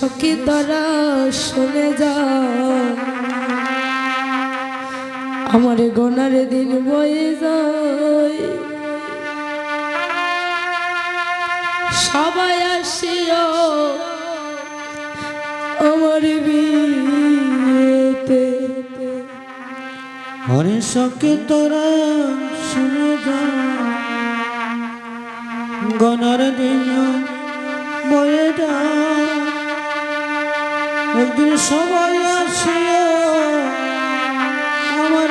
সখী তারা শুনে যা আমার গোনার দিন বয়ে যায়। সবাই আসিও আমার বিয়েতে। হরে সকে তোরা শুনে যা গনার দিন বয়ে যা একদিন সবাই আসিও আমার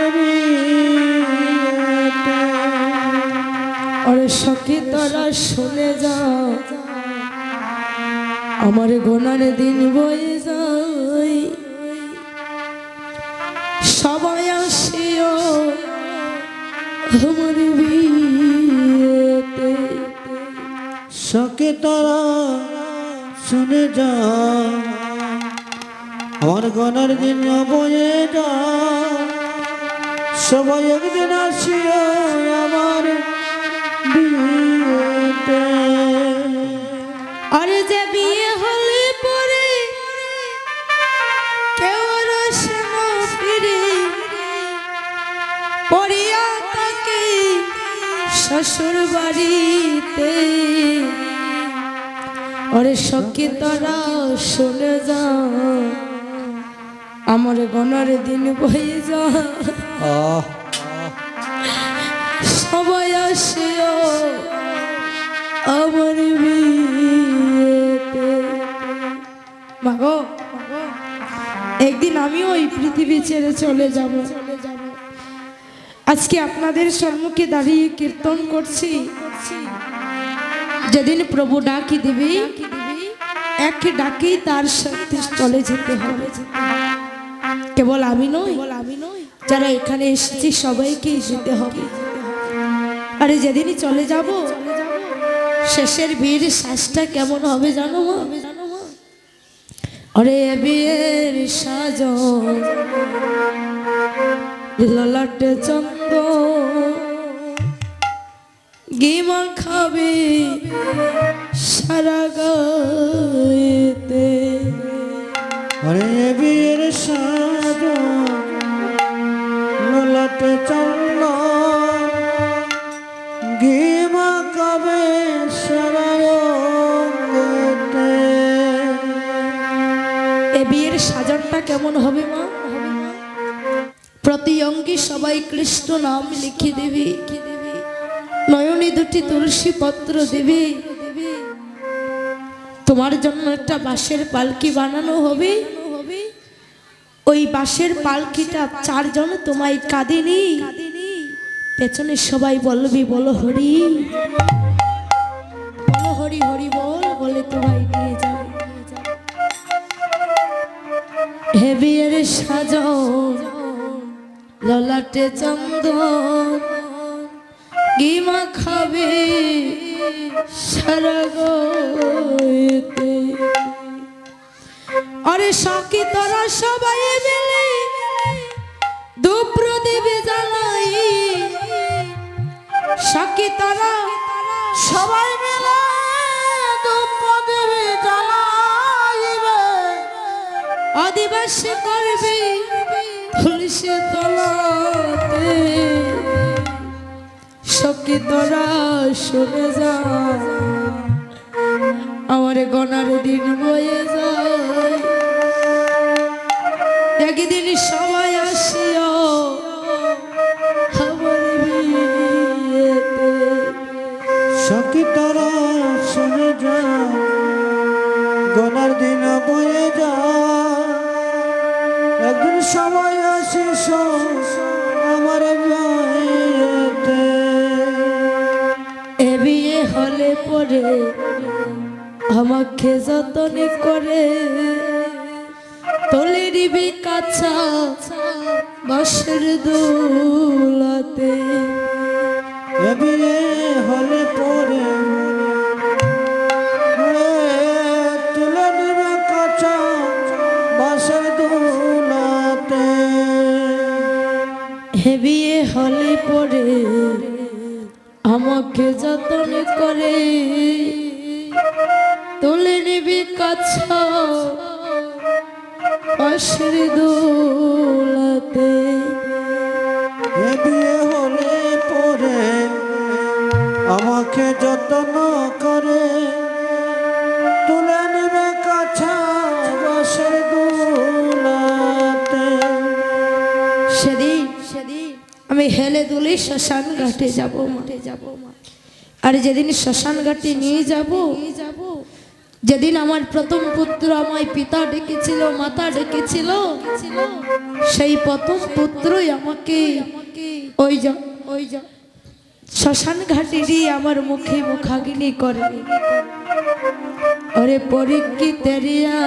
আরে সখী, তারা শুনে যা আমার গোনার দিন বয়ে যায়। সবাই আসিও আমার বিয়েতে। সকে তারা শুনে যা আমার গনার দিন বয়ে যা সবাই একদিন আসিও আমার আরে যে বিয়ে হলে পরে কেউ আর ফিরে। পড়িয়া তাকে শ্বশুর বাড়িতে। আরে সখী, তারা শুনে যা আমার গনার দিন বয়ে যা সবাই আসিও আমার বিয়েতে। মাগো একদিন আমিও এই পৃথিবী ছেড়ে চলে যাব। আজকে আপনাদের সম্মুখে দাঁড়িয়ে কীর্তন করছি। যেদিন প্রভু ডাকি দিবি এক ডাকেই তার সাথে চলে যেতে হবে। কেবল আমি নই আমি নই। যারা এখানে এসেছি সবাইকেই যেতে হবে। আরে যেদিনই চলে যাব শেষের বীর শ্বাসটা কেমন হবে জানো মা? আরে বিয়ের সাজ ললাটে চন্দ গিমা খাবে সারা গায়েতে। হরে বীর সাজ ললাটে চল গিমা কবে এ বিয়ের সাজানটা কেমন হবে মা? প্রতি অঙ্গে সবাই কৃষ্ণ নাম লিখে দেবে। নয়নে দুটি তুলসী পত্র দেবে। তোমার জন্য একটা বাঁশের পালকি বানানো হবে। ওই বাঁশের পালকিটা চারজন তোমায় কাঁদেনি? পেছনে সবাই বলবি, বলো হরি। বলো হরি হরি বল, বলে তোমায় নিয়ে যাবে হে বিয়ের সাজ, ললাটে চন্দ গিমা খাবে সারা গতে আরে সখী তোরা সবাই মিলে দুপ্রদীপে জ্বালাই। সখী তোরা সবাই মিলে দুপ্রদীপে জ্বালাইবে। আদিবাসী করবে তুলসী তলাতে। সখী তোরা শুনে যা আমার গনার দিন বয়ে যায়। একদিন সবাই আসিও সখী তারা শুনে যা গনার দিন বয়ে যা একদিন সময় আসিস আমার বিয়েতে। এ বিয়ে হলে পরে আমাকে যতন করে তোলে দিবি কাছা বাসের দোলাতে এ বিয়ে হলে পরে তুলে নিবে কাঁচা বাসের দুলাতে। হে বিয়ে হলে পরে আমাকে যতন করে তুলে নিবি কাছ পাশের দোলাতে এ বিয়ে হলে পরে আমাকে যত্ন করে। তুলে নেবে কাছা দুলাতে। সেদিন সেদিন আমি হেলে দুলে শ্মশান ঘাটে যাব মাঠে যাব মা। আর যেদিন শ্মশান ঘাটে নিয়ে যাব যাব যেদিন আমার প্রথম পুত্র আমায় পিতা ডেকেছিল, মাতা ডেকেছিল, সেই প্রথম পুত্রই আমাকে ওই যা ওই যা শ্মশান ঘাটেরই আমার মুখে মুখাগিনি করে। ওরে পরীক্ষিতেরিয়া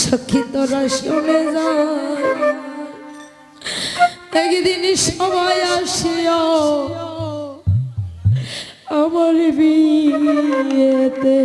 সখী তোরা শুনে যায় একদিন সবাই আসিও আমার বিয়েতে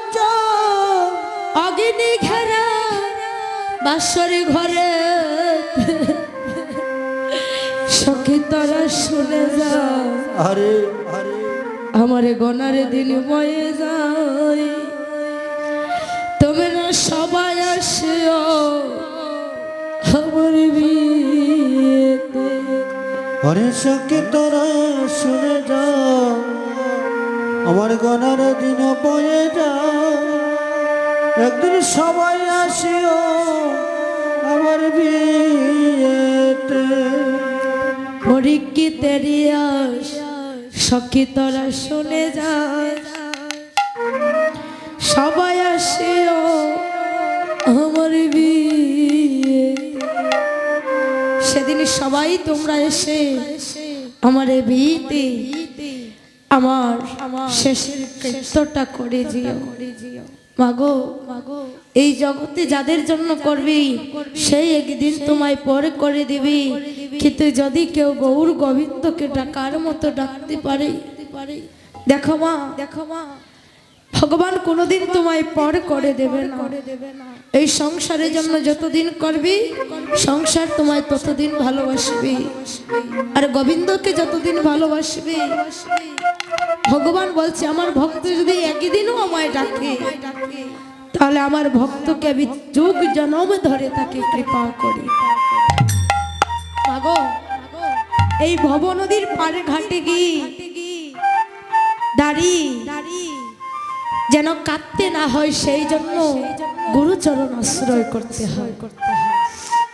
রোজা। অগ্নি ঘেরা বাসর ঘরে। সখী তোরা শুনে যা আরে আরে। আমার গনারে দিন বয়ে যায়। তোমরা সবাই আসিও আমার বিয়েতে। হরে সখী তোরা শুনে যাও। আমার গনার দিন বয়ে যাও একদিন সবাই আসিও আমার বিয়েতে। পরীক্ষিতের ইয়াস সখী তোরা শুনে যা সবাই আসিও আমার বিয়ে। সেদিন সবাই তোমরা এসে আমার বিয়েতে আমার শেষের কৃত্যটা করে দিও। মাগো মাগো এই জগতে যাদের জন্য করবি সেই একদিন তোমায় পরে করে দিবি। কিন্তু যদি কেউ গৌর গোবিন্দকে ডাকার মতো ডাকতে পারে দেখো মা দেখো মা ভগবান কোনোদিন তোমায় পর করে দেবে না। এই সংসারের জন্য যতদিন করবি সংসার তোমায় ততদিন ভালোবাসবে। আর গোবিন্দকে যতদিন ভালোবাসবে ভগবান বলছে, আমার ভক্ত যদি একদিনও আমায় ডাকে, তাহলে আমার ভক্তকে আমি যুগ জনম ধরে তাকে কৃপা করি। এই ভব নদীর পাড়ে ঘাটে গিয়ে দাঁড়িয়ে যেন কাঁদতে না হয়, সেই জন্য গুরুচরণ আশ্রয় করতে হয় করতে হয়।